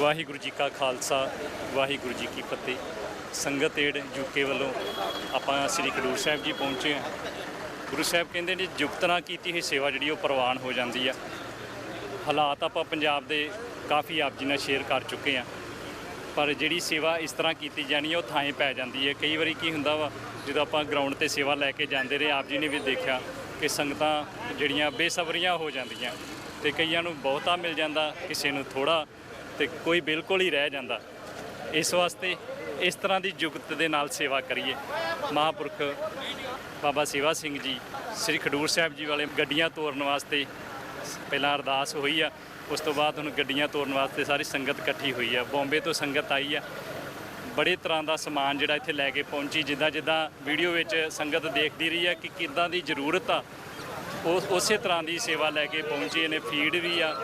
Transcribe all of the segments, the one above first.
ਵਾਹਿਗੁਰੂ ਜੀ ਕਾ ਖਾਲਸਾ, ਵਾਹਿਗੁਰੂ ਜੀ ਕੀ ਫਤਿਹ। ਸੰਗਤ aid UK ਵੱਲੋਂ ਆਪਾਂ ਸ੍ਰੀ ਖਡੂਰ ਸਾਹਿਬ ਜੀ ਪਹੁੰਚੇ ਹਾਂ। ਗੁਰੂ ਸਾਹਿਬ ਕਹਿੰਦੇ ਨੇ, ਜੁਗਤ ਕੀਤੀ ਹੋਈ ਸੇਵਾ ਜਿਹੜੀ ਉਹ ਪ੍ਰਵਾਨ ਹੋ ਜਾਂਦੀ ਆ। ਹਾਲਾਤ ਆਪਾਂ ਪੰਜਾਬ ਦੇ ਕਾਫੀ ਆਪ ਜੀ ਨਾਲ ਸ਼ੇਅਰ ਕਰ ਚੁੱਕੇ ਆ ਪਰ ਜਿਹੜੀ ਸੇਵਾ ਇਸ ਤਰ੍ਹਾਂ ਕੀਤੀ ਜਾਣੀ ਹੈ ਉਹ ਥਾਂ ਪੈ ਜਾਂਦੀ ਹੈ। ਕਈ ਵਾਰੀ ਕੀ ਹੁੰਦਾ ਵਾ, ਜਦੋਂ ਆਪਾਂ ਗਰਾਊਂਡ ਤੇ ਸੇਵਾ ਲੈ ਕੇ ਜਾਂਦੇ ਰਹੇ, ਆਪ ਜੀ ਨੇ ਵੀ ਦੇਖਿਆ ਕਿ ਸੰਗਤਾਂ ਜਿਹੜੀਆਂ ਬੇਸਬਰੀਆਂ ਹੋ ਜਾਂਦੀਆਂ ਤੇ ਕਈਆਂ ਨੂੰ ਬਹੁਤਾ ਮਿਲ ਜਾਂਦਾ, ਕਿਸੇ ਨੂੰ ਥੋੜਾ ਤੇ ਕੋਈ ਬਿਲਕੁਲ ਹੀ ਰਹਿ ਜਾਂਦਾ। ਇਸ ਵਾਸਤੇ ਇਸ ਤਰ੍ਹਾਂ ਦੀ ਜੁਗਤ ਦੇ ਨਾਲ ਸੇਵਾ ਕਰੀਏ। ਮਹਾਂਪੁਰਖ ਬਾਬਾ ਸੇਵਾ ਸਿੰਘ ਜੀ, ਸ੍ਰੀ ਖਡੂਰ ਸਾਹਿਬ ਜੀ ਵਾਲੇ ਗੱਡੀਆਂ ਤੋਰਨ ਵਾਸਤੇ ਪਹਿਲਾਂ ਅਰਦਾਸ ਹੋਈ ਆ, ਉਸ ਤੋਂ ਬਾਅਦ ਹੁਣ ਗੱਡੀਆਂ ਤੋਰਨ ਵਾਸਤੇ ਸਾਰੀ ਸੰਗਤ ਇਕੱਠੀ ਹੋਈ ਆ। ਬੰਬੇ ਤੋਂ ਸੰਗਤ ਆਈ ਆ। ਬੜੇ ਤਰ੍ਹਾਂ ਦਾ ਸਮਾਨ ਜਿਹੜਾ ਇੱਥੇ ਲੈ ਕੇ ਪਹੁੰਚੀ, ਜਿੱਦਾਂ ਜਿੱਦਾਂ ਵੀਡੀਓ ਵਿੱਚ ਸੰਗਤ ਦੇਖਦੀ ਰਹੀ ਆ ਕਿ ਕਿੱਦਾਂ ਦੀ ਜ਼ਰੂਰਤ ਆ। ਉਹ ਉਸੇ ਤਰ੍ਹਾਂ ਦੀ ਸੇਵਾ ਲੈ ਕੇ ਪਹੁੰਚੀ ਨੇ। ਫੀਡ ਵੀ ਆ,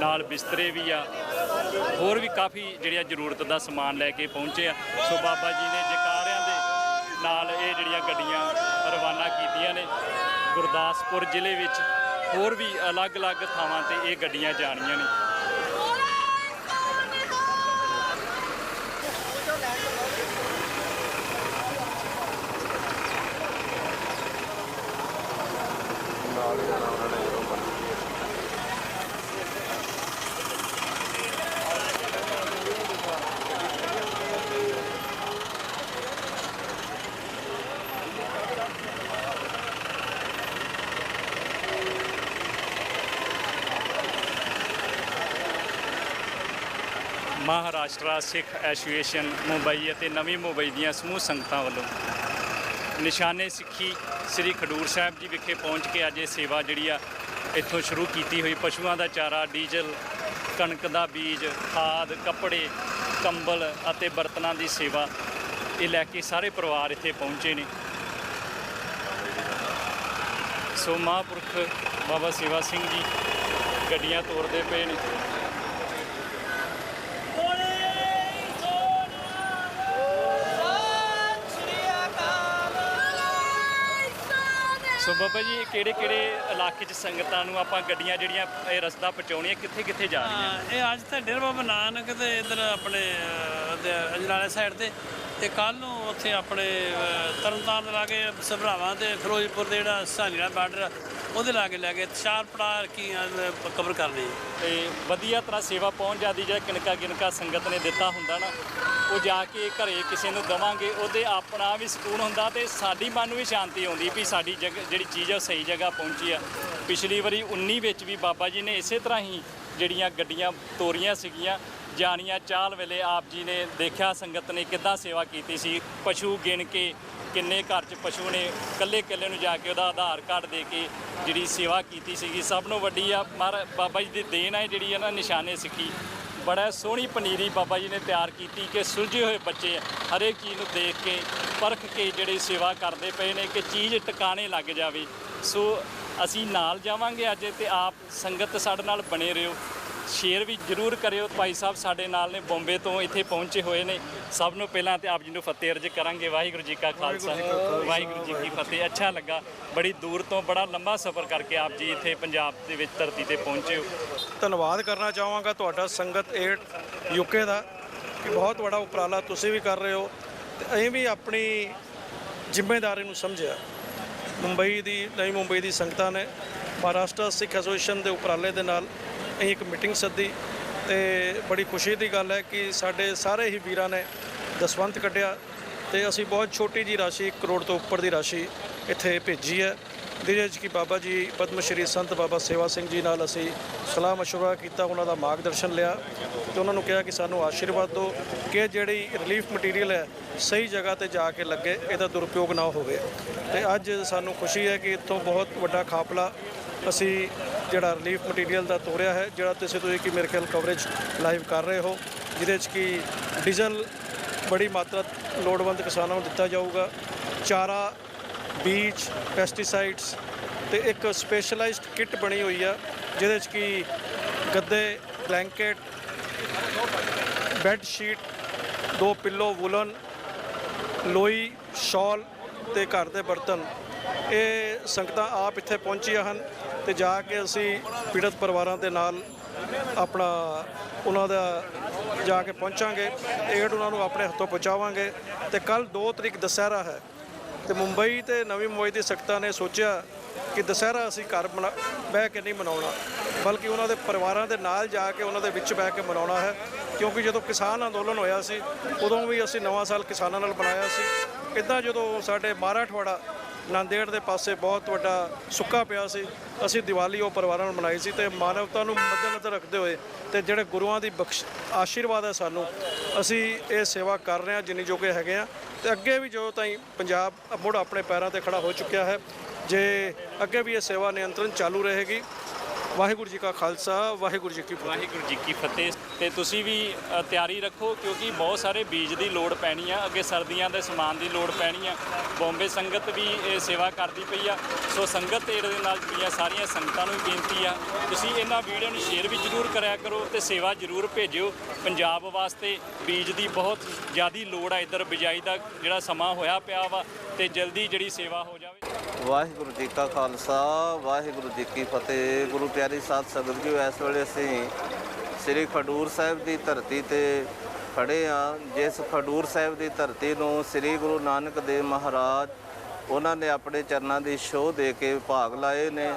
ਨਾਲ ਬਿਸਤਰੇ ਵੀ ਆ। ਹੋਰ ਵੀ ਕਾਫੀ ਜਿਹੜੀਆਂ ਜ਼ਰੂਰਤ ਦਾ ਸਮਾਨ ਲੈ ਕੇ ਪਹੁੰਚੇ ਆ। ਸੋ ਬਾਬਾ ਜੀ ਨੇ ਜਕਾਰਿਆਂ ਦੇ ਨਾਲ ਇਹ ਜਿਹੜੀਆਂ ਗੱਡੀਆਂ ਰਵਾਨਾ ਕੀਤੀਆਂ ਨੇ। ਗੁਰਦਾਸਪੁਰ ਜ਼ਿਲ੍ਹੇ ਵਿੱਚ ਹੋਰ ਵੀ ਅਲੱਗ-ਅਲੱਗ ਥਾਵਾਂ ਤੇ ਇਹ ਗੱਡੀਆਂ ਜਾਣੀਆਂ ਨੇ। ਮਹਾਰਾਸ਼ਟਰਾ ਸਿੱਖ ਐਸੋਸੀਏਸ਼ਨ ਮੁੰਬਈ ਅਤੇ ਨਵੀਂ ਮੁੰਬਈ ਦੀਆਂ ਸਮੂਹ ਸੰਗਤਾਂ ਵੱਲੋਂ ਨਿਸ਼ਾਨੇ ਸਿੱਖੀ ਸ੍ਰੀ ਖਡੂਰ ਸਾਹਿਬ ਜੀ ਵਿਖੇ ਪਹੁੰਚ ਕੇ ਅੱਜ ਇਹ ਸੇਵਾ ਜਿਹੜੀ ਆ ਇੱਥੋਂ ਸ਼ੁਰੂ ਕੀਤੀ ਹੋਈ। ਪਸ਼ੂਆਂ ਦਾ ਚਾਰਾ, ਡੀਜ਼ਲ, ਕਣਕ ਦਾ ਬੀਜ, ਖਾਦ, ਕੱਪੜੇ, ਕੰਬਲ ਅਤੇ ਬਰਤਨਾਂ ਦੀ ਸੇਵਾ ਇਹ ਲੈ ਕੇ ਸਾਰੇ ਪਰਿਵਾਰ ਇੱਥੇ ਪਹੁੰਚੇ ਨੇ। ਸੋ ਮਹਾਂਪੁਰਖ ਬਾਬਾ ਸੇਵਾ ਸਿੰਘ ਜੀ ਗੱਡੀਆਂ ਤੋਰਦੇ ਪਏ ਨੇ। ਸੋ ਬਾਬਾ ਜੀ ਕਿਹੜੇ ਕਿਹੜੇ ਇਲਾਕੇ 'ਚ ਸੰਗਤਾਂ ਨੂੰ ਆਪਾਂ ਗੱਡੀਆਂ ਜਿਹੜੀਆਂ ਇਹ ਰਸਤਾ ਪਹੁੰਚਾਉਣੀਆਂ ਕਿੱਥੇ ਕਿੱਥੇ ਜਾ ਰਹੀਆਂ? ਹਾਂ, ਇਹ ਅੱਜ ਤਾਂ ਡੇਰਾ ਬਾਬਾ ਨਾਨਕ ਤੇ ਇਧਰ ਆਪਣੇ ਅਹ, ਤੇ ਅਜਨਾਲੇ ਸਾਈਡ ਤੇ ਤੇ ਕੱਲ ਨੂੰ ਉੱਥੇ ਆਪਣੇ ਅਹ, ਤਰਨਤਾਰਨ ਦੇ ਲਾਗੇ ਸਭਰਾਵਾਂ ਤੇ ਫਿਰੋਜ਼ਪੁਰ ਦੇ ਜਿਹੜਾ ਸਾਨੀਲਾ ਬਾਰਡਰ ਉਹਦੇ ਲਾਗੇ ਲੈ ਕੇ ਚਾਰ ਪੜਾਅ ਕੀ ਕਵਰ ਕਰਨੇ ਤੇ ਵਧੀਆ ਤਰ੍ਹਾਂ ਸੇਵਾ ਪਹੁੰਚ ਜਾਂਦੀ ਜਿਹੜਾ ਕਿਣਕਾ ਕਿਣਕਾ ਸੰਗਤ ਨੇ ਦਿੱਤਾ ਹੁੰਦਾ ਨਾ, ਉਹ ਜਾ ਕੇ ਘਰੇ ਕਿਸੇ ਨੂੰ ਦਵਾਂਗੇ, ਉਹਦੇ ਆਪਣਾ ਵੀ ਸਕੂਨ ਹੁੰਦਾ ਤੇ ਸਾਡੀ ਮਨ ਨੂੰ ਵੀ ਸ਼ਾਂਤੀ ਆਉਂਦੀ ਵੀ ਸਾਡੀ ਜਗ੍ਹਾ ਜਿਹੜੀ ਚੀਜ਼ ਆ ਉਹ ਸਹੀ ਜਗ੍ਹਾ ਪਹੁੰਚੀ ਆ। ਪਿਛਲੀ ਵਾਰੀ 19 ਵਿੱਚ ਵੀ ਬਾਬਾ ਜੀ ਨੇ ਇਸੇ ਤਰ੍ਹਾਂ ਹੀ ਜਿਹੜੀਆਂ ਗੱਡੀਆਂ ਤੋਰੀਆਂ ਸੀਗੀਆਂ ਜਾਨੀਆਂ ਚਾਲ ਵੇਲੇ ਆਪ ਜੀ ਨੇ ਦੇਖਿਆ ਸੰਗਤ ਨੇ ਕਿੱਦਾਂ ਸੇਵਾ ਕੀਤੀ ਸੀ? ਪਸ਼ੂ ਗਿਣ ਕੇ ਕਿੰਨੇ ਘਰ 'ਚ ਪਸ਼ੂ ਨੇ? ਕੱਲੇ ਕੱਲੇ ਨੂੰ ਜਾ ਕੇ ਉਹਦਾ ਆਧਾਰ ਕਾਰਡ ਦੇ ਕੇ ਜਿਹੜੀ ਸੇਵਾ ਕੀਤੀ ਸੀਗੀ। ਸਭ ਨੂੰ ਵੱਡੀ ਆ। ਮਹਾਰਾ ਬਾਬਾ ਜੀ ਦੀ ਦੇਣ ਹੈ ਜਿਹੜੀ ਇਹਨਾਂ ਨਿਸ਼ਾਨੇ ਸਿੱਖੀ। ਬੜਾ ਸੋਹਣੀ ਪਨੀਰੀ ਬਾਬਾ ਜੀ ਨੇ ਤਿਆਰ ਕੀਤੀ ਕਿ ਸੁਲਝੇ ਹੋਏ ਬੱਚੇ ਹਰੇਕ ਚੀਜ਼ ਨੂੰ ਦੇਖ ਕੇ ਪਰਖ ਕੇ ਜਿਹੜੀ ਸੇਵਾ ਕਰਦੇ ਪਏ ਨੇ ਕਿ ਚੀਜ਼ ਟਿਕਾਣੇ ਲੱਗ ਜਾਵੇ। ਸੋ ਅਸੀਂ ਨਾਲ ਜਾਵਾਂਗੇ ਅੱਜ ਤੇ ਆਪ ਸੰਗਤ ਸਾਡੇ ਨਾਲ ਬਣੇ ਰਹੋ। ਸ਼ੇਅਰ ਵੀ ਜਰੂਰ ਕਰਿਓ। ਭਾਈ ਸਾਹਿਬ ਸਾਡੇ ਨਾਲ ਨੇ ਬੰਬੇ ਤੋਂ ਇੱਥੇ ਪਹੁੰਚੇ ਹੋਏ ਨੇ। ਸਭ ਨੂੰ ਪਹਿਲਾਂ ਤੇ ਆਪ ਜੀ ਨੂੰ ਫਤਿਹ ਅਰਜ ਕਰਾਂਗੇ। ਵਾਹਿਗੁਰੂ ਜੀ ਕਾ ਖਾਲਸਾ। ਵਾਹਿਗੁਰੂ ਜੀ ਕੀ ਫਤਿਹ। ਅੱਛਾ ਲੱਗਾ। ਬੜੀ ਦੂਰ ਤੋਂ ਬੜਾ ਲੰਬਾ ਸਫ਼ਰ ਕਰਕੇ ਆਪ ਜੀ ਇੱਥੇ ਪੰਜਾਬ ਦੇ ਵਿੱਚ ਧਰਤੀ ਤੇ ਪਹੁੰਚੇ ਹੋ। ਧੰਨਵਾਦ ਕਰਨਾ ਚਾਹਾਂਗਾ ਤੁਹਾਡਾ ਸੰਗਤ ਏਡ ਯੂਕੇ ਦਾ ਕਿ ਬਹੁਤ ਵੱਡਾ ਉਪਰਾਲਾ ਤੁਸੀਂ ਵੀ ਕਰ ਰਹੇ ਹੋ ਤੇ ਅਸੀਂ ਵੀ ਆਪਣੀ ਜ਼ਿੰਮੇਵਾਰੀ ਨੂੰ ਸਮਝਿਆ। ਮੁੰਬਈ ਦੀ ਨਵੀਂ ਮੁੰਬਈ ਦੀ ਸੰਗਤਾਂ ਨੇ ਮਹਾਰਾਸ਼ਟਰ ਸਿੱਖ ਐਸੋਸੀਏਸ਼ਨ ਦੇ ਉਪਰਾਲੇ ਦੇ ਨਾਲ ਅਸੀਂ ਇੱਕ ਮੀਟਿੰਗ ਸੱਦੀ ਤੇ ਬੜੀ ਖੁਸ਼ੀ ਦੀ ਗੱਲ ਹੈ ਕਿ ਸਾਡੇ ਸਾਰੇ ਹੀ ਵੀਰਾਂ ਨੇ ਦਸਵੰਤ ਕੱਢਿਆ ਤੇ ਅਸੀਂ ਬਹੁਤ ਛੋਟੀ ਜੀ ਰਾਸ਼ੀ 1 ਕਰੋੜ ਤੋਂ ਉੱਪਰ ਦੀ ਰਾਸ਼ੀ ਇੱਥੇ ਭੇਜੀ ਹੈ ਜਿਹਦੇ ਵਿੱਚ ਕਿ ਬਾਬਾ ਜੀ ਪਦਮ ਸ਼੍ਰੀ ਸੰਤ ਬਾਬਾ ਸੇਵਾ ਸਿੰਘ ਜੀ ਨਾਲ ਅਸੀਂ ਸਲਾਹ مشورہ ਕੀਤਾ ਉਹਨਾਂ ਦਾ ਮਾਰਗਦਰਸ਼ਨ ਲਿਆ ਤੇ ਉਹਨਾਂ ਨੂੰ ਕਿਹਾ ਕਿ ਸਾਨੂੰ ਆਸ਼ੀਰਵਾਦ ਦਿਓ ਕਿ ਜਿਹੜੀ ਰਿਲੀਫ ਮਟੀਰੀਅਲ ਹੈ ਸਹੀ ਜਗ੍ਹਾ ਤੇ ਜਾ ਕੇ ਲੱਗੇ ਇਹਦਾ ਦੁਰਉਪਯੋਗ ਨਾ ਹੋਵੇ ਤੇ ਅੱਜ ਸਾਨੂੰ ਖੁਸ਼ੀ ਹੈ ਕਿ ਇੱਥੋਂ ਬਹੁਤ ਵੱਡਾ ਖਾਪਲਾ ਅਸੀਂ ਜਿਹੜਾ ਰਿਲੀਫ ਮਟੀਰੀਅਲ ਦਾ ਤੋਰਿਆ ਹੈ, ਜਿਹੜਾ ਤੁਸੀਂ ਤੁਸੀਂ ਕਿ ਮੇਰੇ ਖਿਆਲ ਕਵਰੇਜ ਲਾਈਵ ਕਰ ਰਹੇ ਹੋ, ਜਿਹਦੇ 'ਚ ਕਿ ਡੀਜ਼ਲ ਬੜੀ ਮਾਤਰਾ ਲੋੜਵੰਦ ਕਿਸਾਨਾਂ ਨੂੰ ਦਿੱਤਾ ਜਾਊਗਾ। ਚਾਰਾ, ਬੀਜ ਪੈਸਟੀਸਾਈਡਸ ਤੇ ਇੱਕ ਸਪੈਸ਼ਲਾਈਜ਼ਡ ਕਿੱਟ ਬਣੀ ਹੋਈ ਆ, ਜਿਹਦੇ 'ਚ ਕਿ ਗੱਦੇ ਬਲੈਂਕਟ ਬੈੱਡ ਸ਼ੀਟ ਦੋ ਪਿੱਲੋ ਵੂਲਨ ਲੋਈ ਸ਼ਾਲ ਤੇ ਘਰ ਦੇ ਬਰਤਨ। ਇਹ ਸੰਗਤਾਂ ਆਪ ਇੱਥੇ ਪਹੁੰਚੀਆਂ ਹਨ। ਤੇ ਜਾ ਕੇ ਅਸੀਂ ਪੀੜਤ ਪਰਿਵਾਰਾਂ ਦੇ ਨਾਲ ਆਪਣਾ ਉਹਨਾਂ ਦਾ ਜਾ ਕੇ ਪਹੁੰਚਾਂਗੇ, ਏਡ ਉਹਨਾਂ ਨੂੰ ਆਪਣੇ ਹੱਥੋਂ ਪਹੁੰਚਾਵਾਂਗੇ ਤੇ ਕੱਲ 2 ਤਰੀਕ ਦੁਸਹਿਰਾ ਹੈ ਤੇ ਮੁੰਬਈ ਤੇ ਨਵੀਂ ਮੁੰਬਈ ਦੀ ਸਖਤਾਂ ਨੇ ਸੋਚਿਆ ਕਿ ਦੁਸਹਿਰਾ ਅਸੀਂ ਘਰ ਮਨਾ ਬਹਿ ਕੇ ਨਹੀਂ ਮਨਾਉਣਾ, ਬਲਕਿ ਉਹਨਾਂ ਦੇ ਪਰਿਵਾਰਾਂ ਦੇ ਨਾਲ ਜਾ ਕੇ ਉਹਨਾਂ ਦੇ ਵਿੱਚ ਬਹਿ ਕੇ ਮਨਾਉਣਾ ਹੈ, ਕਿਉਂਕਿ ਜਦੋਂ ਕਿਸਾਨ ਅੰਦੋਲਨ ਹੋਇਆ ਸੀ, ਉਦੋਂ ਵੀ ਅਸੀਂ ਨਵਾਂ ਸਾਲ ਕਿਸਾਨਾਂ ਨਾਲ ਬਣਾਇਆ ਸੀ। ਇਦਾਂ ਜਦੋਂ ਸਾਡੇ ਮਾਰਾਠਵਾੜਾ ਨਾਂਦੇੜ ਦੇ ਪਾਸੇ ਬਹੁਤ ਵੱਡਾ ਸੁੱਕਾ ਪਿਆ ਸੀ। ਅਸੀਂ ਦੀਵਾਲੀ ਉਹ ਪਰਿਵਾਰਾਂ ਨਾਲ ਮਨਾਈ ਸੀ ਤੇ ਮਾਨਵਤਾ ਨੂੰ ਮੱਦੇਨਜ਼ਰ ਰੱਖਦੇ ਹੋਏ ਤੇ ਜਿਹੜੇ ਗੁਰੂਆਂ ਦੀ ਬਖਸ਼, ਆਸ਼ੀਰਵਾਦ ਹੈ ਸਾਨੂੰ, ਅਸੀਂ ਇਹ ਸੇਵਾ ਕਰ ਰਹੇ ਹਾਂ ਜਿੰਨੀ ਜੋਗੇ ਹੈਗੇ ਆ ਤੇ ਅੱਗੇ ਵੀ ਜੋ ਤਾਈਂ ਪੰਜਾਬ ਮੁੜ ਆਪਣੇ ਪੈਰਾਂ ਤੇ ਖੜਾ ਹੋ ਚੁੱਕਿਆ ਹੈ। ਜੇ ਅੱਗੇ ਵੀ ਇਹ ਸੇਵਾ ਨਿਯੰਤਰਣ ਚਾਲੂ ਰਹੇਗੀ ਵਾਹਿਗੁਰੂ ਜੀ ਕਾ ਖਾਲਸਾ ਵਾਹਿਗੁਰੂ ਜੀ ਕੀ ਫਤਿਹ। ਵਾਹਿਗੁਰੂ ਜੀ ਕੀ ਫਤਿਹ। ਤੇ ਤੁਸੀਂ ਵੀ ਅ, ਤਿਆਰੀ ਰੱਖੋ ਕਿਉਂਕਿ ਬਹੁਤ ਸਾਰੇ ਬੀਜ ਦੀ ਲੋੜ ਪੈਣੀ ਆ ਅੱਗੇ ਸਰਦੀਆਂ ਦੇ ਸਮਾਨ ਦੀ ਲੋੜ ਪੈਣੀ ਆ। ਬੰਬੇ ਸੰਗਤ ਵੀ ਇਹ ਸੇਵਾ ਕਰਦੀ ਪਈ ਆ। ਸੋ ਸੰਗਤ ਏਡ ਦੇ ਨਾਲ ਜੁੜੀਆਂ ਸਾਰੀਆਂ ਸੰਗਤਾਂ ਨੂੰ ਵੀ ਬੇਨਤੀ ਆ। ਤੁਸੀਂ ਇਹਨਾਂ ਵੀਡੀਓ ਨੂੰ ਸ਼ੇਅਰ ਵੀ ਜ਼ਰੂਰ ਕਰਿਆ ਕਰੋ ਤੇ ਸੇਵਾ ਜ਼ਰੂਰ ਭੇਜਿਓ। ਪੰਜਾਬ ਵਾਸਤੇ ਬੀਜ ਦੀ ਬਹੁਤ ਜ਼ਿਆਦੀ ਲੋੜ ਆ ਇੱਧਰ ਬਿਜਾਈ ਦਾ ਜਿਹੜਾ ਸਮਾਂ ਹੋਇਆ ਪਿਆ ਵਾ। ਤੇ ਜਲਦੀ ਜਿਹੜੀ ਸੇਵਾ ਹੋ ਜਾਵੇ। ਵਾਹਿਗੁਰੂ ਜੀ ਕਾ ਖਾਲਸਾ, ਵਾਹਿਗੁਰੂ ਜੀ ਕੀ ਫਤਿਹ। ਗੁਰੂ ਪਿਆਰੀ ਸਾਧ ਸੰਗਤ ਜੀ, ਇਸ ਵੇਲੇ ਅਸੀਂ ਸ੍ਰੀ ਖਡੂਰ ਸਾਹਿਬ ਦੀ ਧਰਤੀ ਤੇ ਖੜੇ ਆ ਜਿਸ ਖਡੂਰ ਸਾਹਿਬ ਦੀ ਧਰਤੀ ਨੂੰ ਸ੍ਰੀ ਗੁਰੂ ਨਾਨਕ ਦੇਵ ਮਹਾਰਾਜ ਉਹਨਾਂ ਨੇ ਆਪਣੇ ਚਰਨਾਂ ਦੀ ਸ਼ੋਅ ਦੇ ਕੇ ਭਾਗ ਲਾਏ ਨੇ।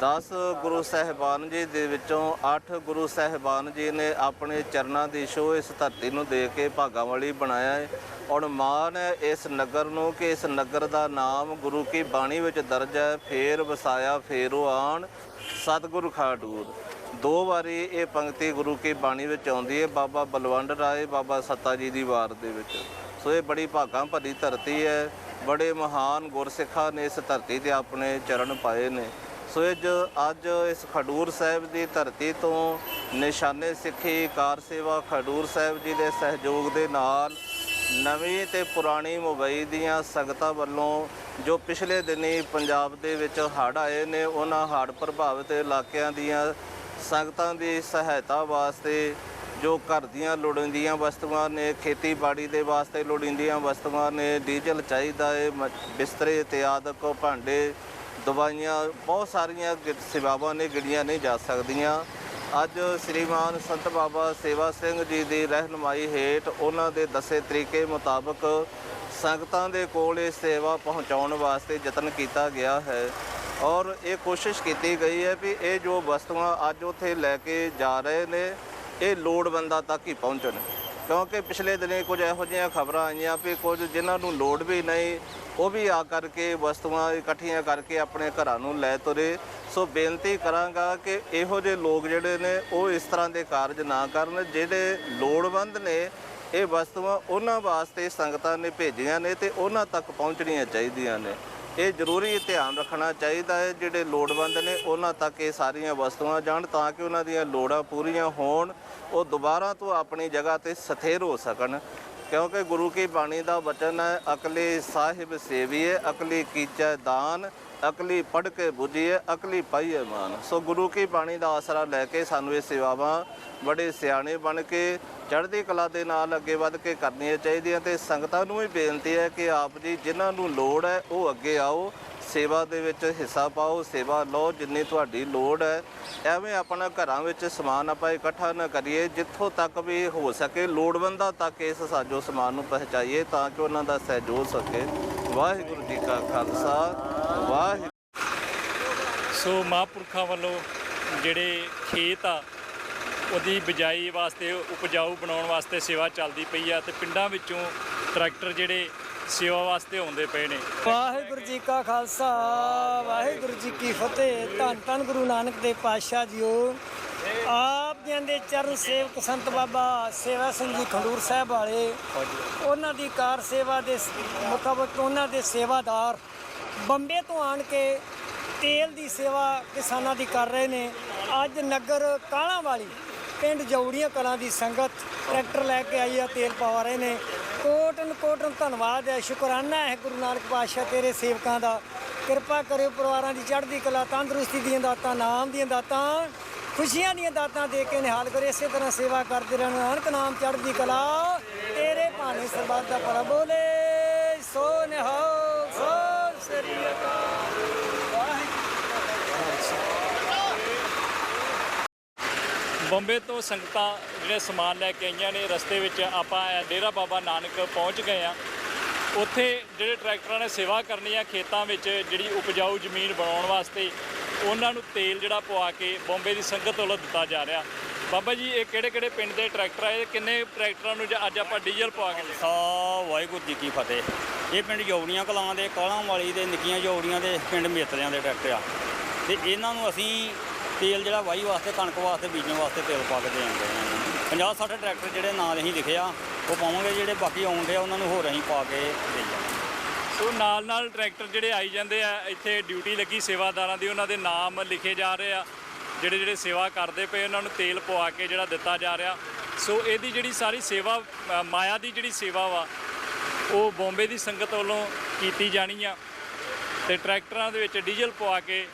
10 ਗੁਰੂ ਸਾਹਿਬਾਨ ਜੀ ਦੇ ਵਿੱਚੋਂ 8 ਗੁਰੂ ਸਾਹਿਬਾਨ ਜੀ ਨੇ ਆਪਣੇ ਚਰਨਾਂ ਦੀ ਸ਼ੋਅ ਇਸ ਧਰਤੀ ਨੂੰ ਦੇ ਕੇ ਭਾਗਾਂ ਵਾਲੀ ਬਣਾਇਆ ਹੈ ਔਰ ਮਾਣ ਹੈ ਇਸ ਨਗਰ ਨੂੰ ਕਿ ਇਸ ਨਗਰ ਦਾ ਨਾਮ ਗੁਰੂ ਕੀ ਬਾਣੀ ਵਿੱਚ ਦਰਜ ਹੈ, ਫੇਰ ਵਸਾਇਆ, ਫੇਰੋ ਆਣ, ਸਤਿਗੁਰੂ ਖਾਡੂਰ। ਦੋ ਵਾਰੀ ਇਹ ਪੰਕਤੀ ਗੁਰੂ ਕੀ ਬਾਣੀ ਵਿੱਚ ਆਉਂਦੀ ਹੈ ਬਾਬਾ ਬਲਵੰਡ ਰਾਏ, ਬਾਬਾ ਸੱਤਾ ਜੀ ਦੀ ਵਾਰ ਦੇ ਵਿੱਚ। ਸੋ ਇਹ ਬੜੀ ਭਾਗਾਂ ਭਰੀ ਧਰਤੀ ਹੈ, ਬੜੇ ਮਹਾਨ ਗੁਰਸਿੱਖਾਂ ਨੇ ਇਸ ਧਰਤੀ ਤੇ ਆਪਣੇ ਚਰਨ ਪਾਏ ਨੇ। ਸੋ ਇਹ ਅੱਜ ਇਸ ਖਡੂਰ ਸਾਹਿਬ ਦੀ ਧਰਤੀ ਤੋਂ ਨਿਸ਼ਾਨੇ ਸਿੱਖੀ ਕਾਰ ਸੇਵਾ ਖਡੂਰ ਸਾਹਿਬ ਜੀ ਦੇ ਸਹਿਯੋਗ ਦੇ ਨਾਲ ਨਵੀਂ ਤੇ ਪੁਰਾਣੀ ਮੁੰਬਈ ਦੀਆਂ ਸੰਗਤਾਂ ਵੱਲੋਂ ਜੋ ਪਿਛਲੇ ਦਿਨੀ ਪੰਜਾਬ ਦੇ ਵਿੱਚ ਹੜ੍ਹ ਆਏ ਨੇ, ਉਹਨਾਂ ਹੜ੍ਹ ਪ੍ਰਭਾਵਿਤ ਇਲਾਕਿਆਂ ਦੀਆਂ ਸੰਗਤਾਂ ਦੀ ਸਹਾਇਤਾ ਵਾਸਤੇ ਜੋ ਘਰ ਦੀਆਂ ਲੋੜੀਂਦੀਆਂ ਵਸਤੂਆਂ ਨੇ, ਖੇਤੀਬਾੜੀ ਦੇ ਵਾਸਤੇ ਲੋੜੀਂਦੀਆਂ ਵਸਤੂਆਂ ਨੇ, ਡੀਜ਼ਲ ਚਾਹੀਦਾ ਹੈ ਮ- ਬਿਸਤਰੇ, ਤੇ ਆਦਿਕ ਭਾਂਡੇ ਦਵਾਈਆਂ, ਬਹੁਤ ਸਾਰੀਆਂ ਗਿ- ਸੇਵਾਵਾਂ ਨੇ ਗਿਣੀਆਂ ਨਹੀਂ ਜਾ ਸਕਦੀਆਂ। ਅੱਜ ਸ੍ਰੀਮਾਨ ਸੰਤ ਬਾਬਾ ਸੇਵਾ ਸਿੰਘ ਜੀ ਦੀ ਰਹਿਨਮਾਈ ਹੇਠ ਉਹਨਾਂ ਦੇ ਦੱਸੇ ਤਰੀਕੇ ਮੁਤਾਬਕ ਸੰਗਤਾਂ ਦੇ ਕੋਲ ਇਹ ਸੇਵਾ ਪਹੁੰਚਾਉਣ ਵਾਸਤੇ ਯਤਨ ਕੀਤਾ ਗਿਆ ਹੈ। ਔਰ ਇਹ ਕੋਸ਼ਿਸ਼ ਕੀਤੀ ਗਈ ਹੈ ਵੀ ਇਹ ਜੋ ਵਸਤੂਆਂ ਅੱਜ ਉੱਥੇ ਲੈ ਕੇ ਜਾ ਰਹੇ ਨੇ, ਇਹ ਲੋੜਵੰਦਾਂ ਤੱਕ ਹੀ ਪਹੁੰਚਣ। ਕਿਉਂਕਿ ਪਿਛਲੇ ਦਿਨੇ ਕੁਝ ਇਹੋ ਜਿਹੀਆਂ ਖਬਰਾਂ ਆਈਆਂ ਵੀ ਕੁਝ ਜਿਨ੍ਹਾਂ ਨੂੰ ਲੋੜ ਵੀ ਨਹੀਂ ਉਹ ਵੀ ਆ ਕਰਕੇ, ਵਸਤੂਆਂ ਇਕੱਠੀਆਂ ਕਰਕੇ ਆਪਣੇ ਘਰਾਂ ਨੂੰ ਲੈ ਤੁਰੇ। ਸੋ ਬੇਨਤੀ ਕਰਾਂਗਾ ਕਿ ਇਹੋ ਜਿਹੇ ਲੋਕ ਜਿਹੜੇ ਨੇ, ਉਹ ਇਸ ਤਰ੍ਹਾਂ ਦੇ ਕਾਰਜ ਨਾ ਕਰਨ, ਜਿਹੜੇ ਲੋੜਵੰਦ ਨੇ, ਇਹ ਵਸਤੂਆਂ ਉਹਨਾਂ ਵਾਸਤੇ ਸੰਗਤਾਂ ਨੇ ਭੇਜੀਆਂ ਨੇ ਤੇ ਉਹਨਾਂ ਤੱਕ ਪਹੁੰਚਣੀਆਂ ਚਾਹੀਦੀਆਂ ਨੇ। ਇਹ ਜ਼ਰੂਰੀ ਧਿਆਨ ਰੱਖਣਾ ਚਾਹੀਦਾ ਹੈ, ਜਿਹੜੇ ਲੋੜਵੰਦ ਨੇ, ਉਹਨਾਂ ਤੱਕ ਇਹ ਸਾਰੀਆਂ ਵਸਤੂਆਂ ਜਾਣ ਤਾਂ ਕਿ ਉਹਨਾਂ ਦੀਆਂ ਲੋੜਾਂ ਪੂਰੀਆਂ ਹੋਣ, ਉਹ ਦੁਬਾਰਾ ਤੋਂ ਆਪਣੀ ਜਗ੍ਹਾ ਤੇ ਸਥਿਰ ਹੋ ਸਕਣ। ਕਿਉਂਕਿ ਗੁਰੂ ਕੀ ਬਾਣੀ ਦਾ ਵਚਨ ਹੈ, ਅਕਲੀ ਸਾਹਿਬ ਸੇਵੀਏ, ਅਕਲੀ ਕੀਚੈ ਦਾਨ, ਅਕਲੀ ਪੜ ਕੇ ਬੁਝੀਏ, ਅਕਲੀ ਪਾਈਏ ਮਾਨ। ਸੋ ਗੁਰੂ ਕੀ ਬਾਣੀ ਦਾ ਆਸਰਾ ਲੈ ਕੇ ਸਾਨੂੰ ਇਹ ਸੇਵਾਵਾਂ ਬੜੇ ਸਿਆਣੇ ਬਣ ਕੇ ਚੜ੍ਹਦੀ ਕਲਾ ਦੇ ਨਾਲ ਅੱਗੇ ਵੱਧ ਕੇ ਕਰਨੀਆਂ ਚਾਹੀਦੀਆਂ ਤੇ ਸੰਗਤਾਂ ਨੂੰ ਵੀ ਬੇਨਤੀ ਹੈ ਕਿ ਆਪ ਜੀ ਜਿਨ੍ਹਾਂ ਨੂੰ ਲੋੜ ਹੈ, ਉਹ ਅੱਗੇ ਆਓ ਸੇਵਾ ਦੇ ਵਿੱਚ ਹਿੱਸਾ ਪਾਓ, ਸੇਵਾ ਲਓ, ਜਿੰਨੀ ਤੁਹਾਡੀ ਲੋੜ ਹੈ। ਐਵੇਂ ਆਪਣਾ ਘਰਾਂ ਵਿੱਚ ਸਮਾਨ ਆਪਾਂ ਇਕੱਠਾ ਨਾ ਕਰੀਏ, ਜਿੱਥੋਂ ਤੱਕ ਵੀ ਹੋ ਸਕੇ, ਲੋੜਵੰਦਾਂ ਤੱਕ ਇਸ ਸਾਜੋ ਸਮਾਨ ਨੂੰ ਪਹੁੰਚਾਈਏ ਤਾਂ ਕਿ ਉਹਨਾਂ ਦਾ ਸਹਿਯੋਗ ਹੋ ਸਕੇ। ਵਾਹਿਗੁਰੂ ਜੀ ਕਾ ਖਾਲਸਾ ਵਾਹਿਗੁਰੂ ਸੋ ਮਹਾਂਪੁਰਖਾਂ ਵੱਲੋਂ ਜਿਹੜੇ ਖੇਤ ਆ, ਉਹਦੀ ਬਿਜਾਈ ਵਾਸਤੇ, ਉਪਜਾਊ ਬਣਾਉਣ ਵਾਸਤੇ ਸੇਵਾ ਚੱਲਦੀ ਪਈ ਆ ਤੇ ਪਿੰਡਾਂ ਵਿੱਚੋਂ ਟਰੈਕਟਰ ਜਿਹੜੇ ਸੇਵਾ ਵਾਸਤੇ ਆਉਂਦੇ ਪਏ ਨੇ। ਵਾਹਿਗੁਰੂ ਜੀ ਕਾ ਖਾਲਸਾ, ਵਾਹਿਗੁਰੂ ਜੀ ਕੀ ਫਤਿਹ। ਧੰਨ ਧੰਨ ਗੁਰੂ ਨਾਨਕ ਦੇਵ ਪਾਤਸ਼ਾਹ ਜੀਓ। ਆਪ ਜੀ ਦੇ ਚਰਨ ਸੇਵਕ ਸੰਤ ਬਾਬਾ ਸੇਵਾ ਸਿੰਘ ਜੀ ਖੰਡੂਰ ਸਾਹਿਬ ਵਾਲੇ, ਉਹਨਾਂ ਦੀ ਕਾਰ ਸੇਵਾ ਦੇ ਮੁਤਾਬਕ ਉਹਨਾਂ ਦੇ ਸੇਵਾਦਾਰ ਬੰਬੇ ਤੋਂ ਆਣ ਕੇ ਤੇਲ ਦੀ ਸੇਵਾ ਕਿਸਾਨਾਂ ਦੀ ਕਰ ਰਹੇ ਨੇ। ਅੱਜ ਨਗਰ ਕਾਲਾਂ ਵਾਲੀ ਪਿੰਡ ਜੌੜੀਆਂ ਕਲਾਂ ਦੀ ਸੰਗਤ ਟਰੈਕਟਰ ਲੈ ਕੇ ਆਈ ਆ, ਤੇਲ ਪਵਾ ਰਹੇ ਨੇ। ਕੋਟਨ ਕੋਟਨ ਧੰਨਵਾਦ ਹੈ, ਸ਼ੁਕਰਾਨਾ ਹੈ ਗੁਰੂ ਨਾਨਕ ਪਾਤਸ਼ਾਹ ਤੇਰੇ ਸੇਵਕਾਂ ਦਾ। ਕਿਰਪਾ ਕਰਿਓ ਪਰਿਵਾਰਾਂ ਦੀ ਚੜ੍ਹਦੀ ਕਲਾ, ਤੰਦਰੁਸਤੀ ਦੀਆਂ ਦਾਤਾਂ, ਨਾਮ ਦੀਆਂ ਦਾਤਾਂ, ਖੁਸ਼ੀਆਂ ਦੀਆਂ ਦਾਤਾਂ ਦੇ ਕੇ ਨਿਹਾਲ ਕਰੋ। ਇਸੇ ਤਰ੍ਹਾਂ ਸੇਵਾ ਕਰਦੇ ਰਹਿਣ ਨਾਨਕ ਨਾਮ ਚੜ੍ਹਦੀ ਕਲਾ, ਤੇਰੇ ਭਾਣੇ ਸਰਬੱਤ ਦਾ ਭਲਾ ਬੋਲੇ। ਸੋ ਨਿਹਾਲ ਸੋ ਸ੍ਰੀ ਅਕਾਲ। ਬੰਬੇ ਤੋਂ ਸੰਗਤਾਂ ਜਿਹੜੇ ਸਮਾਨ ਲੈ ਕੇ ਆਈਆਂ ਨੇ, ਰਸਤੇ ਵਿੱਚ ਆਪਾਂ ਡੇਰਾ ਬਾਬਾ ਨਾਨਕ ਪਹੁੰਚ ਗਏ ਆ ਉੱਥੇ ਜਿਹੜੇ ਟਰੈਕਟਰਾਂ ਨੇ ਸੇਵਾ ਕਰਨੀ ਆ ਖੇਤਾਂ ਵਿੱਚ, ਜਿਹੜੀ ਉਪਜਾਊ ਜ਼ਮੀਨ ਬਣਾਉਣ ਵਾਸਤੇ, ਉਹਨਾਂ ਨੂੰ ਤੇਲ ਜਿਹੜਾ ਪਵਾ ਕੇ ਬੰਬੇ ਦੀ ਸੰਗਤ ਵੱਲੋਂ ਦਿੱਤਾ ਜਾ ਰਿਹਾ। ਬਾਬਾ ਜੀ, ਇਹ ਕਿਹੜੇ ਕਿਹੜੇ ਪਿੰਡ ਦੇ ਟਰੈਕਟਰ ਆ? ਇਹ ਕਿੰਨੇ ਟਰੈਕਟਰਾਂ ਨੂੰ ਅੱਜ ਆਪਾਂ ਡੀਜ਼ਲ ਪਵਾ ਕੇ ਦਿੱਤਾ ਵਾਹਿਗੁਰੂ ਜੀ ਕੀ ਫਤਿਹ। ਇਹ ਪਿੰਡ ਜੌੜੀਆਂ ਕਲਾਂ ਦੇ, ਕਾਲਾਂ ਵਾਲੀ ਦੇ, ਨਿੱਕੀਆਂ ਜੌੜੀਆਂ ਦੇ ਪਿੰਡ ਮੇਤਰਿਆਂ ਦੇ ਟਰੈਕਟਰ ਆ। ਤੇ ਇਹਨਾਂ ਨੂੰ ਅਸੀਂ ਤੇਲ ਜਿਹੜਾ ਵਾਹੀ ਵਾਸਤੇ, ਕਣਕ ਵਾਸਤੇ, ਬੀਜਣ ਵਾਸਤੇ ਤੇਲ ਪਾ ਕੇ ਦੇਣਦੇ ਹਾਂ 50 60 ਟਰੈਕਟਰ ਜਿਹੜੇ ਨਾਲ ਅਸੀਂ ਲਿਖਿਆ, ਉਹ ਪਾਵਾਂਗੇ, ਜਿਹੜੇ ਬਾਕੀ ਆਉਂਦੇ ਆ, ਉਹਨਾਂ ਨੂੰ ਹੋਰ ਅਸੀਂ ਪਾ ਕੇ ਦੇ ਜਾਵਾਂਗੇ ਸੋ ਨਾਲ ਨਾਲ ਟਰੈਕਟਰ ਜਿਹੜੇ ਆਈ ਜਾਂਦੇ ਆ, ਇੱਥੇ ਡਿਊਟੀ ਲੱਗੀ ਸੇਵਾਦਾਰਾਂ ਦੀ, ਉਹਨਾਂ ਦੇ ਨਾਮ ਲਿਖੇ ਜਾ ਰਹੇ ਆ। ਜਿਹੜੇ ਜਿਹੜੇ ਸੇਵਾ ਕਰਦੇ ਪਏ, ਉਹਨਾਂ ਨੂੰ ਤੇਲ ਪਵਾ ਕੇ ਜਿਹੜਾ ਦਿੱਤਾ ਜਾ ਰਿਹਾ। ਸੋ ਇਹਦੀ ਜਿਹੜੀ ਸਾਰੀ ਸੇਵਾ ਮਾਇਆ ਦੀ ਜਿਹੜੀ ਸੇਵਾ ਵਾ, ਉਹ ਬੰਬੇ ਦੀ ਸੰਗਤ ਵੱਲੋਂ ਕੀਤੀ ਜਾਣੀ ਆ। ਤੇ ਟਰੈਕਟਰਾਂ ਦੇ ਵਿੱਚ ਡੀਜ਼ਲ ਪਵਾ ਕੇ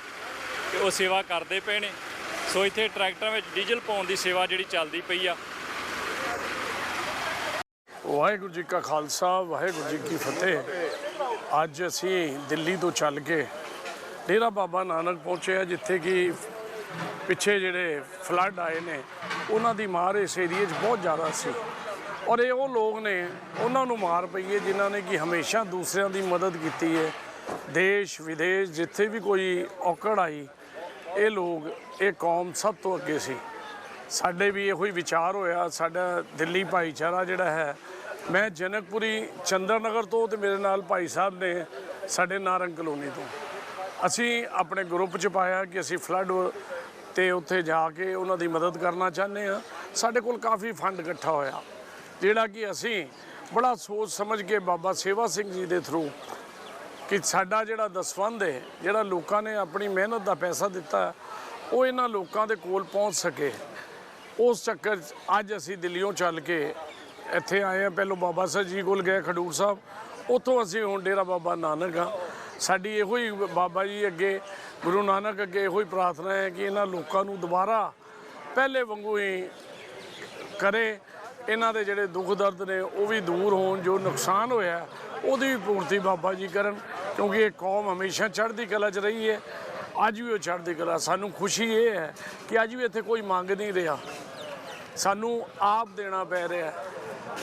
ਤੇ ਉਹ ਸੇਵਾ ਕਰਦੇ ਪਏ ਨੇ। ਸੋ ਇੱਥੇ ਟਰੈਕਟਰਾਂ ਵਿੱਚ ਡੀਜ਼ਲ ਪਾਉਣ ਦੀ ਸੇਵਾ ਜਿਹੜੀ ਚੱਲਦੀ ਪਈ ਆ। ਵਾਹਿਗੁਰੂ ਜੀ ਕਾ ਖਾਲਸਾ, ਵਾਹਿਗੁਰੂ ਜੀ ਕੀ ਫਤਿਹ। ਅੱਜ ਅਸੀਂ ਦਿੱਲੀ ਤੋਂ ਚੱਲ ਕੇ ਡੇਰਾ ਬਾਬਾ ਨਾਨਕ ਪਹੁੰਚੇ ਆ ਜਿੱਥੇ ਕਿ ਪਿੱਛੇ ਜਿਹੜੇ ਫਲੱਡ ਆਏ ਨੇ, ਉਹਨਾਂ ਦੀ ਮਾਰ ਇਸ ਏਰੀਏ 'ਚ ਬਹੁਤ ਜ਼ਿਆਦਾ ਸੀ। ਔਰ ਇਹ ਉਹ ਲੋਕ ਨੇ, ਉਹਨਾਂ ਨੂੰ ਮਾਰ ਪਈ ਹੈ, ਜਿਨ੍ਹਾਂ ਨੇ ਕਿ ਹਮੇਸ਼ਾ ਦੂਸਰਿਆਂ ਦੀ ਮਦਦ ਕੀਤੀ ਹੈ। ਦੇਸ਼ ਵਿਦੇਸ਼ ਜਿੱਥੇ ਵੀ ਕੋਈ ਔਕੜ ਆਈ, ਇਹ ਲੋਕ, ਇਹ ਕੌਮ ਸਭ ਤੋਂ ਅੱਗੇ ਸੀ। ਸਾਡੇ ਵੀ ਇਹੋ ਹੀ ਵਿਚਾਰ ਹੋਇਆ, ਸਾਡਾ ਦਿੱਲੀ ਭਾਈਚਾਰਾ ਜਿਹੜਾ ਹੈ, ਮੈਂ ਜਨਕਪੁਰੀ ਚੰਦਰਨਗਰ ਤੋਂ ਤੇ ਮੇਰੇ ਨਾਲ ਭਾਈ ਸਾਹਿਬ ਨੇ ਸਾਡੇ ਨਾਰੰਗ ਕਲੋਨੀ ਤੋਂ। ਅਸੀਂ ਆਪਣੇ ਗਰੁੱਪ 'ਚ ਪਾਇਆ ਕਿ ਅਸੀਂ ਫਲੱਡ ਤੇ ਉੱਥੇ ਜਾ ਕੇ ਉਹਨਾਂ ਦੀ ਮਦਦ ਕਰਨਾ ਚਾਹੁੰਦੇ ਆ ਸਾਡੇ ਕੋਲ ਕਾਫੀ ਫੰਡ ਇਕੱਠਾ ਹੋਇਆ, ਜਿਹੜਾ ਕਿ ਅਸੀਂ ਬੜਾ ਸੋਚ ਸਮਝ ਕੇ ਬਾਬਾ ਸੇਵਾ ਸਿੰਘ ਜੀ ਦੇ ਥਰੂ ਕਿ ਸਾਡਾ ਜਿਹੜਾ ਦਸਵੰਧ ਹੈ, ਜਿਹੜਾ ਲੋਕਾਂ ਨੇ ਆਪਣੀ ਮਿਹਨਤ ਦਾ ਪੈਸਾ ਦਿੱਤਾ, ਉਹ ਇਹਨਾਂ ਲੋਕਾਂ ਦੇ ਕੋਲ ਪਹੁੰਚ ਸਕੇ। ਉਸ ਚੱਕਰ 'ਚ ਅੱਜ ਅਸੀਂ ਦਿੱਲੀੋਂ ਚੱਲ ਕੇ ਇੱਥੇ ਆਏ ਆ ਪਹਿਲੋਂ ਬਾਬਾ ਸਾਹਿਬ ਜੀ ਕੋਲ ਗਏ, ਖਡੂਰ ਸਾਹਿਬ। ਉੱਥੋਂ ਅਸੀਂ ਹੁਣ ਡੇਰਾ ਬਾਬਾ ਨਾਨਕ ਆ ਸਾਡੀ ਇਹੋ ਹੀ ਬਾਬਾ ਜੀ ਅੱਗੇ, ਗੁਰੂ ਨਾਨਕ ਅੱਗੇ ਇਹੋ ਹੀ ਪ੍ਰਾਰਥਨਾ ਹੈ ਕਿ ਇਹਨਾਂ ਲੋਕਾਂ ਨੂੰ ਦੁਬਾਰਾ ਪਹਿਲੇ ਵਾਂਗੂ ਹੀ ਕਰੇ। ਇਹਨਾਂ ਦੇ ਜਿਹੜੇ ਦੁੱਖ ਦਰਦ ਨੇ, ਉਹ ਵੀ ਦੂਰ ਹੋਣ, ਜੋ ਨੁਕਸਾਨ ਹੋਇਆ, ਉਹਦੀ ਵੀ ਪੂਰਤੀ ਬਾਬਾ ਜੀ ਕਰਨ। ਕਿਉਂਕਿ ਇਹ ਕੌਮ ਹਮੇਸ਼ਾ ਚੜ੍ਹਦੀ ਕਲਾ 'ਚ ਰਹੀ ਹੈ। ਅੱਜ ਵੀ ਉਹ ਚੜ੍ਹਦੀ ਕਲਾ। ਸਾਨੂੰ ਖੁਸ਼ੀ ਇਹ ਹੈ ਕਿ ਅੱਜ ਵੀ ਇੱਥੇ ਕੋਈ ਮੰਗ ਨਹੀਂ ਰਿਹਾ। ਸਾਨੂੰ ਆਪ ਦੇਣਾ ਪੈ ਰਿਹਾ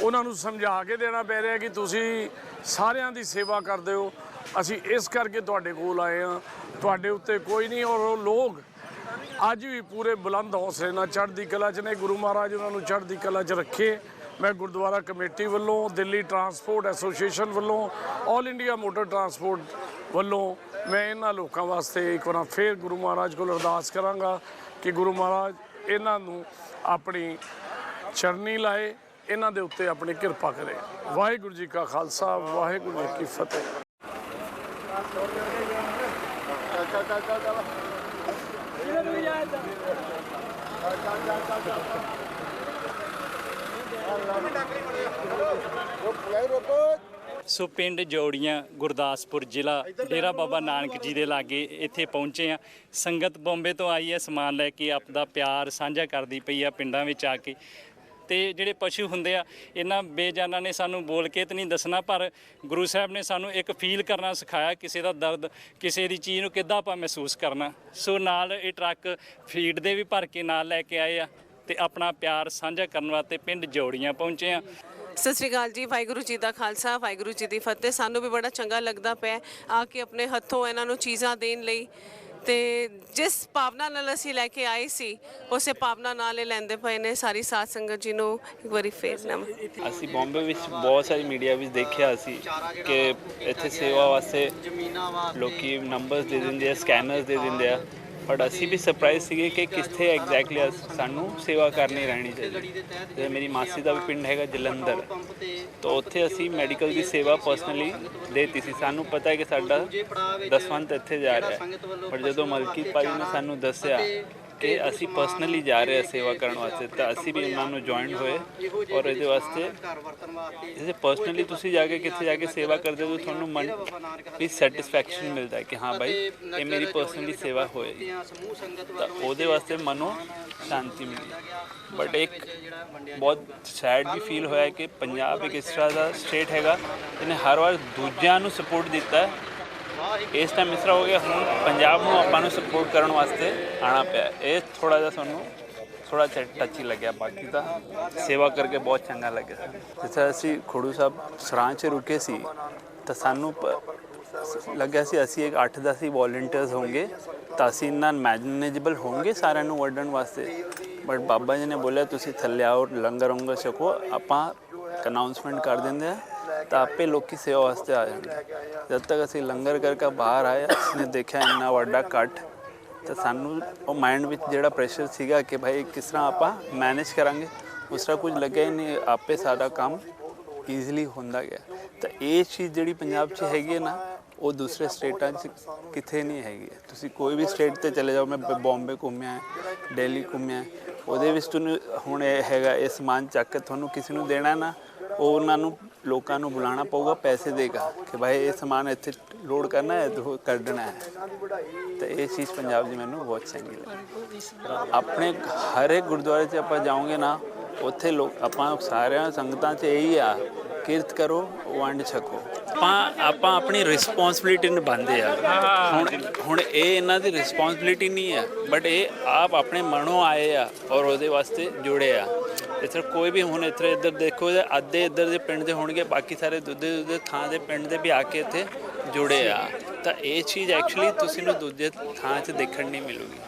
ਉਹਨਾਂ ਨੂੰ ਸਮਝਾ ਕੇ ਦੇਣਾ ਪੈ ਰਿਹਾ ਕਿ ਤੁਸੀਂ ਸਾਰਿਆਂ ਦੀ ਸੇਵਾ ਕਰਦੇ ਹੋ। ਅਸੀਂ ਇਸ ਕਰਕੇ ਤੁਹਾਡੇ ਕੋਲ ਆਏ ਹਾਂ। ਤੁਹਾਡੇ ਉੱਤੇ ਕੋਈ ਨਹੀਂ ਔਰ ਉਹ ਲੋਕ ਅੱਜ ਵੀ ਪੂਰੇ ਬੁਲੰਦ ਹੌਸਲੇ ਨਾਲ ਚੜ੍ਹਦੀ ਕਲਾ 'ਚ ਨੇ। ਗੁਰੂ ਮਹਾਰਾਜ ਉਹਨਾਂ ਨੂੰ ਚੜ੍ਹਦੀ ਕਲਾ 'ਚ ਰੱਖੇ। ਮੈਂ ਗੁਰਦੁਆਰਾ ਕਮੇਟੀ ਵੱਲੋਂ, ਦਿੱਲੀ ਟਰਾਂਸਪੋਰਟ ਐਸੋਸੀਏਸ਼ਨ ਵੱਲੋਂ, ਆਲ ਇੰਡੀਆ ਮੋਟਰ ਟਰਾਂਸਪੋਰਟ ਵੱਲੋਂ ਮੈਂ ਇਹਨਾਂ ਲੋਕਾਂ ਵਾਸਤੇ ਇੱਕ ਵਾਰ ਫੇਰ ਗੁਰੂ ਮਹਾਰਾਜ ਕੋਲ ਅਰਦਾਸ ਕਰਾਂਗਾ ਕਿ ਗੁਰੂ ਮਹਾਰਾਜ ਇਹਨਾਂ ਨੂੰ ਆਪਣੀ ਚਰਨੀ ਲਾਏ, ਇਹਨਾਂ ਦੇ ਉੱਤੇ ਆਪਣੀ ਕਿਰਪਾ ਕਰੇ। ਵਾਹਿਗੁਰੂ ਜੀ ਕਾ ਖਾਲਸਾ, ਵਾਹਿਗੁਰੂ ਜੀ ਕੀ ਫਤਿਹ। ਸੋ ਪਿੰਡ ਜੋੜੀਆਂ, ਗੁਰਦਾਸਪੁਰ ਜ਼ਿਲ੍ਹਾ, ਡੇਰਾ ਬਾਬਾ ਨਾਨਕ ਜੀ ਦੇ ਲਾਗੇ ਇੱਥੇ ਪਹੁੰਚੇ ਆ ਸੰਗਤ ਬੰਬੇ ਤੋਂ ਆਈ ਹੈ, ਸਮਾਨ ਲੈ ਕੇ ਆਪਦਾ ਪਿਆਰ ਸਾਂਝਾ ਕਰਦੀ ਪਈ ਆ ਪਿੰਡਾਂ ਵਿੱਚ ਆ ਕੇ। ਤੇ ਜਿਹੜੇ ਪਸ਼ੂ ਹੁੰਦੇ ਆ, ਇਹਨਾਂ ਬੇਜਾਨਾਂ ਨੇ ਸਾਨੂੰ ਬੋਲ ਕੇ ਤਾਂ ਨਹੀਂ ਦੱਸਣਾ, ਪਰ ਗੁਰੂ ਸਾਹਿਬ ਨੇ ਸਾਨੂੰ ਇੱਕ ਫੀਲ ਕਰਨਾ ਸਿਖਾਇਆ, ਕਿਸੇ ਦਾ ਦਰਦ, ਕਿਸੇ ਦੀ ਚੀਜ਼ ਨੂੰ ਕਿੱਦਾਂ ਆਪਾਂ ਮਹਿਸੂਸ ਕਰਨਾ। ਸੋ ਨਾਲ ਇਹ ਟਰੱਕ ਫੀਡ ਦੇ ਵੀ ਭਰ ਕੇ ਨਾਲ ਲੈ ਕੇ ਆਏ ਆ। ਤੇ ਆਪਣਾ ਪਿਆਰ ਸਾਂਝਾ ਕਰਨ ਵਾਸਤੇ ਪਿੰਡ ਜੋੜੀਆਂ ਪਹੁੰਚੇ ਆ ਸਤਿ ਸ਼੍ਰੀ ਅਕਾਲ ਜੀ ਵਾਹਿਗੁਰੂ ਜੀ ਦਾ ਖਾਲਸਾ ਵਾਹਿਗੁਰੂ ਜੀ ਦੀ ਫਤਿਹ। ਸਾਨੂੰ ਵੀ ਬੜਾ ਚੰਗਾ ਲੱਗਦਾ ਪਿਆ ਆ ਕੇ ਆਪਣੇ ਹੱਥੋਂ ਇਹਨਾਂ ਨੂੰ ਚੀਜ਼ਾਂ ਦੇਣ ਲਈ। ਤੇ ਜਿਸ ਭਾਵਨਾ ਨਾਲ ਅਸੀਂ ਲੈ ਕੇ ਆਏ ਸੀ ਉਸੇ ਭਾਵਨਾ ਨਾਲ ਇਹ ਲੈਂਦੇ ਪਏ ਨੇ ਸਾਰੀ ਸਾਧ ਸੰਗਤ ਜੀ ਨੂੰ ਇੱਕ ਵਾਰੀ ਫੇਰ ਨਮ। ਅਸੀਂ ਬੰਬੇ ਵਿੱਚ ਬਹੁਤ ਸਾਰੀ ਮੀਡੀਆ ਵਿੱਚ ਦੇਖਿਆ ਅਸੀਂ ਕਿ ਇੱਥੇ ਸੇਵਾ ਵਾਸਤੇ ਲੋਕੀ ਨੰਬਰਸ ਦੇ ਦਿੰਦੇ ਆ ਸਕੈਨਰਸ ਦੇ ਦਿੰਦੇ ਆ। ਬਟ ਅਸੀਂ ਵੀ ਸਰਪ੍ਰਾਈਜ਼ ਸੀਗੇ ਕਿ ਕਿੱਥੇ ਐਗਜ਼ੈਕਟਲੀ ਸਾਨੂੰ ਸੇਵਾ ਕਰਨੀ ਰਹਿਣੀ ਚਾਹੀਦੀ। ਜਿਵੇਂ ਮੇਰੀ ਮਾਸੀ ਦਾ ਵੀ ਪਿੰਡ ਹੈਗਾ ਜਲੰਧਰ। ਤਾਂ ਉੱਥੇ ਅਸੀਂ ਮੈਡੀਕਲ ਦੀ ਸੇਵਾ ਪਰਸਨਲੀ ਦੇਤੀ ਸੀ। ਸਾਨੂੰ ਪਤਾ ਹੈ ਕਿ ਸਾਡਾ ਦਸਵੰਤ ਇੱਥੇ ਜਾ ਰਿਹਾ ਪਰ ਜਦੋਂ ਮਲਕੀ ਭਾਈ ਨੇ ਸਾਨੂੰ ਦੱਸਿਆ ਕਿ ਅਸੀਂ ਪਰਸਨਲੀ ਜਾ ਰਹੇ ਹਾਂ ਸੇਵਾ ਕਰਨ ਵਾਸਤੇ, ਤਾਂ ਅਸੀਂ ਵੀ ਉਹਨਾਂ ਨੂੰ ਜੁਆਇਨ ਹੋਏ ਔਰ ਇਹਦੇ ਵਾਸਤੇ ਜਿਵੇਂ ਪਰਸਨਲੀ ਤੁਸੀਂ ਜਾ ਕੇ ਕਿੱਥੇ ਜਾ ਕੇ ਸੇਵਾ ਕਰਦੇ ਹੋ, ਤੁਹਾਨੂੰ ਮਨ ਵੀ ਸੈਟੀਸਫੈਕਸ਼ਨ ਮਿਲਦਾ ਹੈ ਕਿ ਹਾਂ ਭਾਈ ਇਹ ਮੇਰੀ ਪਰਸਨਲੀ ਸੇਵਾ ਹੋਏਗੀ ਤਾਂ ਉਹਦੇ ਵਾਸਤੇ ਮਨੋਂ ਸ਼ਾਂਤੀ ਮਿਲੀ। ਬਟ ਇੱਕ ਬਹੁਤ ਸੈਡ ਵੀ ਫੀਲ ਹੋਇਆ ਕਿ ਪੰਜਾਬ ਇੱਕ ਇਸ ਤਰ੍ਹਾਂ ਦਾ ਸਟੇਟ ਹੈਗਾ ਜਿਹਨੇ ਹਰ ਵਾਰ ਦੂਜਿਆਂ ਨੂੰ ਸਪੋਰਟ ਦਿੱਤਾ ਹੈ। ਇਸ ਟਾਈਮ ਇਸ ਤਰ੍ਹਾਂ ਹੋ ਗਿਆ, ਹੁਣ ਪੰਜਾਬ ਨੂੰ ਆਪਾਂ ਨੂੰ ਸਪੋਰਟ ਕਰਨ ਵਾਸਤੇ ਆਣਾ ਪਿਆ। ਇਹ ਥੋੜਾ ਜਿਹਾ ਸਾਨੂੰ ਥੋੜਾ ਟੱਚੀ ਲੱਗਿਆ, ਬਾਕੀ ਤਾਂ ਸੇਵਾ ਕਰਕੇ ਬਹੁਤ ਚੰਗਾ ਲੱਗਿਆ। ਜਿੱਥੇ ਅਸੀਂ ਖੋੜੂ ਸਾਹਿਬ ਸਰਾਂ 'ਚ ਰੁਕੇ ਸੀ, ਤਾਂ ਸਾਨੂੰ ਪ- ਲੱਗਿਆ ਸੀ ਅਸੀਂ ਇੱਕ 8-10 ਹੀ ਵੋਲੰਟੀਅਰਸ ਹੋਣਗੇ, ਤਾਂ ਅਸੀਂ ਇੰਨਾ ਮੈਨੇਜੇਬਲ ਹੋਣਗੇ ਸਾਰਿਆਂ ਨੂੰ ਵਰਡਨ ਵਾਸਤੇ। ਬਟ ਬਾਬਾ ਜੀ ਨੇ ਬੋਲਿਆ, ਤੁਸੀਂ ਥੱਲੇ ਆਓ, ਲੰਗਰ ਉਂਗਰ ਛਕੋ, ਆਪਾਂ ਅਨਾਉਂਸਮੈਂਟ ਕਰ ਦਿੰਦੇ ਆ ਤਾਂ ਆਪੇ ਲੋਕੀ ਸੇਵਾ ਵਾਸਤੇ ਆ ਜਾਂਦੇ ਜਦ ਤੱਕ ਅਸੀਂ ਲੰਗਰ ਕਰਕੇ ਬਾਹਰ ਆਏ ਅਸੀਂ ਦੇਖਿਆ ਇੰਨਾ ਵੱਡਾ ਕੱਟ ਤਾਂ ਸਾਨੂੰ ਉਹ ਮਾਈਂਡ ਵਿੱਚ ਜਿਹੜਾ ਪ੍ਰੈਸ਼ਰ ਸੀਗਾ ਕਿ ਭਾਈ ਕਿਸ ਤਰ੍ਹਾਂ ਆਪਾਂ ਮੈਨੇਜ ਕਰਾਂਗੇ, ਉਸ ਤਰ੍ਹਾਂ ਕੁਝ ਲੱਗਿਆ ਹੀ ਨਹੀਂ, ਆਪੇ ਸਾਡਾ ਕੰਮ ਈਜ਼ੀਲੀ ਹੁੰਦਾ ਗਿਆ। ਤਾਂ ਇਹ ਚੀਜ਼ ਜਿਹੜੀ ਪੰਜਾਬ 'ਚ ਹੈਗੀ ਹੈ ਨਾ, ਉਹ ਦੂਸਰੇ ਸਟੇਟਾਂ 'ਚ ਕਿਥੇ ਨਹੀਂ ਹੈਗੀ ਤੁਸੀਂ ਕੋਈ ਵੀ ਸਟੇਟ ਤੇ ਚਲੇ ਜਾਓ, ਮੈਂ ਬ- ਬੰਬੇ ਘੁੰਮਿਆ ਦਿੱਲੀ ਘੁੰਮਿਆ ਉਹਦੇ ਵਿੱਚ ਤੁਹਾਨੂੰ ਹੁਣ ਇਹ ਹੈਗਾ, ਇਹ ਸਮਾਨ ਚੱਕ ਕੇ ਤੁਹਾਨੂੰ ਕਿਸੇ ਨੂੰ ਦੇਣਾ ਨਾ, ਉਹ ਉਹਨਾਂ ਨੂੰ ਲੋਕਾਂ ਨੂੰ ਬੁਲਾਉਣਾ ਪਊਗਾ, ਪੈਸੇ ਦੇਗਾ ਕਿ ਭਾਈ ਇਹ ਸਮਾਨ ਇੱਥੇ ਲੋਡ ਕਰਨਾ ਹੈ ਤੇ ਕੱਢਣਾ ਹੈ। ਤਾਂ ਇਹ ਚੀਜ਼ ਪੰਜਾਬ ਦੀ ਮੈਨੂੰ ਬਹੁਤ ਚੰਗੀ ਲੱਗੀ। ਆਪਣੇ ਹਰ ਇੱਕ ਗੁਰਦੁਆਰੇ 'ਚ ਆਪਾਂ ਜਾਓਗੇ ਨਾ, ਉੱਥੇ ਲੋਕ, ਆਪਾਂ ਸਾਰਿਆਂ ਸੰਗਤਾਂ 'ਚ ਇਹੀ ਆ, ਕਿਰਤ ਕਰੋ, ਵੰਡ ਛਕੋ। ਆਪਾਂ ਆਪਾਂ ਆਪਣੀ ਰਿਸਪੌਂਸਿਬਿਲਿਟੀ ਨਿਭਾਉਂਦੇ ਆ। ਹੁਣ ਹੁਣ ਇਹ ਇਹਨਾਂ ਦੀ ਰਿਸਪੌਂਸਿਬਿਲਿਟੀ ਨਹੀਂ ਹੈ ਬਟ ਇਹ ਆਪ ਆਪਣੇ ਮਨੋਂ ਆਏ ਆ ਔਰ ਉਹਦੇ ਵਾਸਤੇ ਜੁੜੇ ਆ। ਇੱਥੇ ਕੋਈ ਵੀ ਹੁਣ ਇੱਥੇ ਇੱਧਰ ਦੇਖੋ ਅੱਧੇ ਇੱਧਰ ਦੇ ਪਿੰਡ ਦੇ ਹੋਣਗੇ, ਬਾਕੀ ਸਾਰੇ ਦੂਜੇ ਦੂਜੇ ਥਾਂ ਦੇ ਪਿੰਡ ਦੇ ਵੀ ਆ ਕੇ ਇੱਥੇ ਜੁੜੇ ਆ। ਤਾਂ ਇਹ ਚੀਜ਼ ਐਕਚੁਅਲੀ ਤੁਸੀਂ ਨੂੰ ਦੂਜੇ ਥਾਂ 'ਚ ਦੇਖਣ ਨਹੀਂ ਮਿਲੂਗੀ।